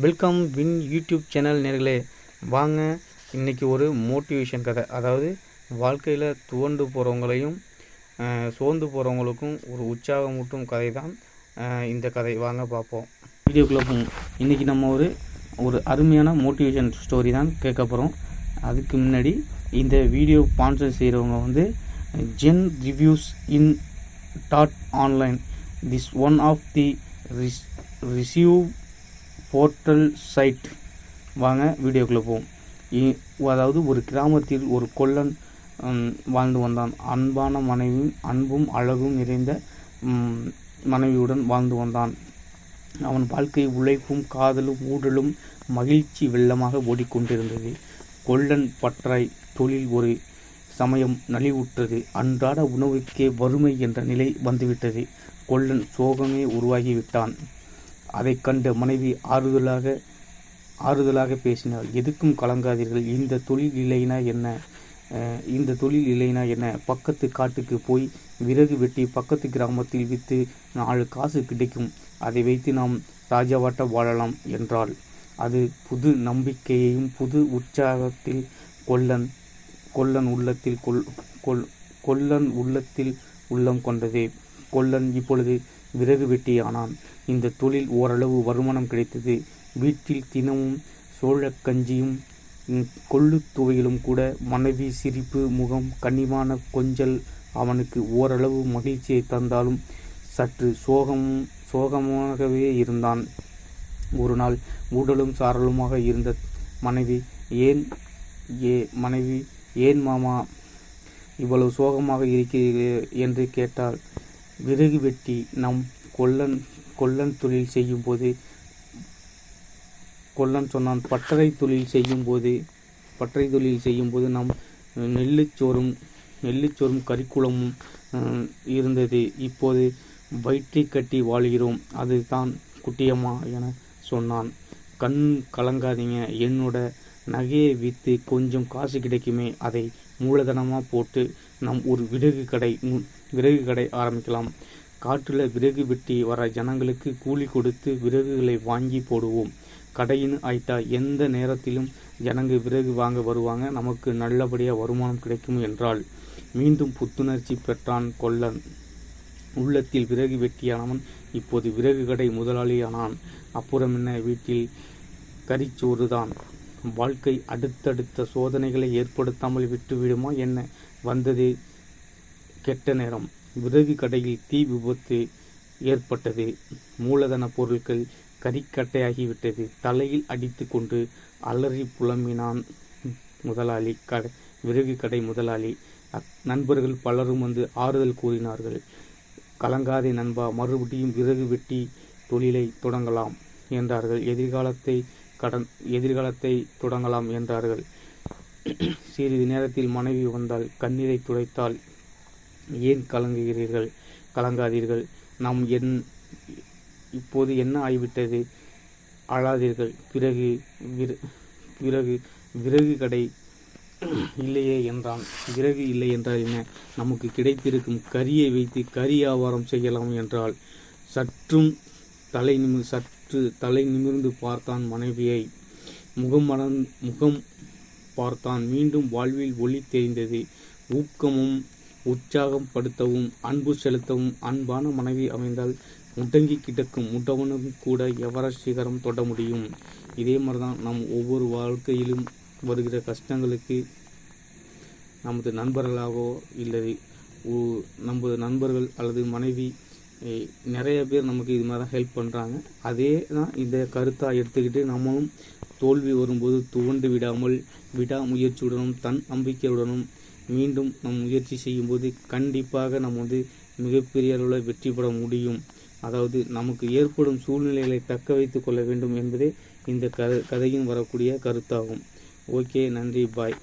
Welcome win YouTube channel நேர்களே. வாங்க இன்றைக்கி ஒரு மோட்டிவேஷன் கதை அதாவது வாழ்க்கையில் துவண்டு போகிறவங்களையும் சோர்ந்து போகிறவங்களுக்கும் ஒரு உற்சாகமூட்டும் கதை தான் இந்த கதை. வாங்க பார்ப்போம். வீடியோக்குள்ளே போவோம். இன்றைக்கி நம்ம ஒரு ஒரு அருமையான மோட்டிவேஷன் ஸ்டோரி தான் கேட்க போகிறோம் அதுக்கு முன்னாடி இந்த வீடியோ ஸ்பான்சர் செய்கிறவங்க வந்து Gen reviews in dot online this one of the receive portal site. வாங்க வீடியோக்குள்ளே போவோம். இ- அதாவது ஒரு கிராமத்தில் ஒரு கொல்லன் வாழ்ந்து வந்தான். அன்பான மனைவியும் அன்பும் அழகும் நிறைந்த மனைவியுடன் வாழ்ந்து வந்தான். அவன் வாழ்க்கை உழைப்பும் காதலும் ஊடலும் மகிழ்ச்சி வெள்ளமாக ஓடிக்கொண்டிருந்தது. கொல்லன் பற்றாய் தொழில் ஒரு சமயம் நலிவுற்றது. அன்றாட உணவுக்கே வறுமை என்ற நிலை வந்துவிட்டது. கொல்லன் சோகமே உருவாகிவிட்டான். அதைக் கண்ட மனைவி ஆறுதலாக ஆறுதலாக பேசினாள். எதுக்கும் கலங்காதீர்கள். இந்த தொழில் இல்லைனா என்ன? இந்த தொழில் இல்லைனா என்ன? பக்கத்து காட்டுக்கு போய் விறகு வெட்டி பக்கத்து கிராமத்தில் விற்று நாலு காசு கிடைக்கும். அதை வைத்து நாம் ராஜாவாட்ட வாழலாம் என்றாள். அது புது நம்பிக்கையையும் புது உற்சாகத்தில் கொல்லன் கொல்லன் உள்ளத்தில் கொல் கொல் கொல்லன் உள்ளத்தில் உள்ளம் கொண்டது. கொல்லன் இப்பொழுது விறகு வெட்டியானான். இந்த தொழில் ஓரளவு வருமானம் கிடைத்தது. வீட்டில் தினமும் சோழக்கஞ்சியும் கொள்ளுத் துவையிலும் கூட மனைவி சிரிப்பு முகம் கண்ணியமான கொஞ்சல் அவனுக்கு ஓரளவு மகிழ்ச்சியை தந்தாலும் சற்று சோகமும் சோகமாகவே இருந்தான். ஒரு நாள் ஊடலும் சாரலுமாக இருந்த மனைவி ஏன் ஏ மனைவி ஏன் மாமா இவ்வளவு சோகமாக இருக்கிறீர்கள்? என்று கேட்டாள். விறகு வெட்டி நம் கொல்லன் கொல்லன் தொழில் செய்யும்போது கொல்லன் சொன்னான் பட்டறை தொழில் செய்யும்போது பட்டறை தொழில் செய்யும்போது நாம் நெல்லுச்சோறும் நெல்லுச்சோறும் கறிக்குளமும் இருந்தது. இப்போது வயிற்றை கட்டி வாழ்கிறோம். அதுதான் குட்டியம்மா என சொன்னான். கண் கலங்காதீங்க. என்னோட நகையை விற்று கொஞ்சம் காசு கிடைக்குமே அதை மூலதனமாக போட்டு நம் ஒரு விறகு கடை விறகு கடை ஆரம்பிக்கலாம். காட்டில் விறகு வெட்டி வர ஜனங்களுக்கு கூலி கொடுத்து விறகுகளை வாங்கி போடுவோம். கடையின் ஆயிட்டா எந்த நேரத்திலும் ஜனங்க விறகு வாங்க வருவாங்க. நமக்கு நல்லபடியாக வருமானம் கிடைக்கும் என்றால் மீண்டும் புத்துணர்ச்சி பெற்றான் கொல்லன். உள்ளத்தில் விறகு வெட்டியானவன் இப்போது விறகு கடை முதலாளியானான். அப்புறம் என்ன? வீட்டில் கரிச்சோறு தான் வாழ்க்கை அடுத்தடுத்த சோதனைகளை ஏற்படுத்தாமல் விட்டுவிடுமா? என்ன? வந்தது கெட்ட நேரம். விறகு கடையில் தீ விபத்து ஏற்பட்டது. மூலதன பொருட்கள் கரிக்கட்டையாகிவிட்டது தலையில் அடித்து கொண்டு அலறி புலம்பினான் முதலாளி க விறகு கடை முதலாளி. நண்பர்கள் பலரும் வந்து ஆறுதல் கூறினார்கள். கலங்காதே நண்பா மறுபடியும் விறகு வெட்டி தொழிலை தொடங்கலாம் என்றார்கள். எதிர்காலத்தை கடன் எதிர்காலத்தை தொடங்கலாம் என்றார்கள். சிறிது நேரத்தில் மனைவி வந்தால் கண்ணீரை துடைத்தால் ஏன் கலங்குகிறீர்கள்? கலங்காதீர்கள். நாம் என் இப்போது என்ன ஆகிவிட்டது அழாதீர்கள். பிறகு விற- பிறகு விறகு கடை இல்லையே என்றான். விறகு இல்லை என்றால் என்ன? நமக்கு கிடைத்திருக்கும் கரியை வைத்து கறி வியாபாரம் செய்யலாம் என்றால் சற்றும் தலை நிமி சற்று தலை நிமிர்ந்து பார்த்தான் மனைவியை. முகம் மலர் முகம் பார்த்தான். மீண்டும் வாழ்வில் ஒளி தெரிந்தது. ஊக்கமும் உற்சாகம் படுத்தவும் அன்பு செலுத்தவும் அன்பான மனைவி அமைந்தால் முடங்கி கிடக்கும் முட்டவனும் கூட எவரெஸ்ட் சிகரம் தொட முடியும்? இதே மாதிரி தான் நம் ஒவ்வொரு வாழ்க்கையிலும் வருகிற கஷ்டங்களுக்கு நமது நண்பர்களாகவோ இல்லை நமது நண்பர்கள் அல்லது மனைவி நிறைய பேர் நமக்கு இது மாதிரி தான் ஹெல்ப் பண்ணுறாங்க அதே தான் இந்த கருத்தாக எடுத்துக்கிட்டு நம்மளும் தோல்வி வரும்போது துவண்டு விடாமல் விடாமுயற்சியுடனும் தன் நம்பிக்கையுடனும் மீண்டும் நம் முயற்சி செய்யும்போது கண்டிப்பாக நம்ம வந்து மிகப்பெரிய அளவில் வெற்றி பெற முடியும். அதாவது நமக்கு ஏற்படும் சூழ்நிலைகளை தக்க வைத்து கொள்ள வேண்டும் என்பதே இந்த கதை கதையின் வரக்கூடிய கருத்தாகும். ஓகே நன்றி பாய்.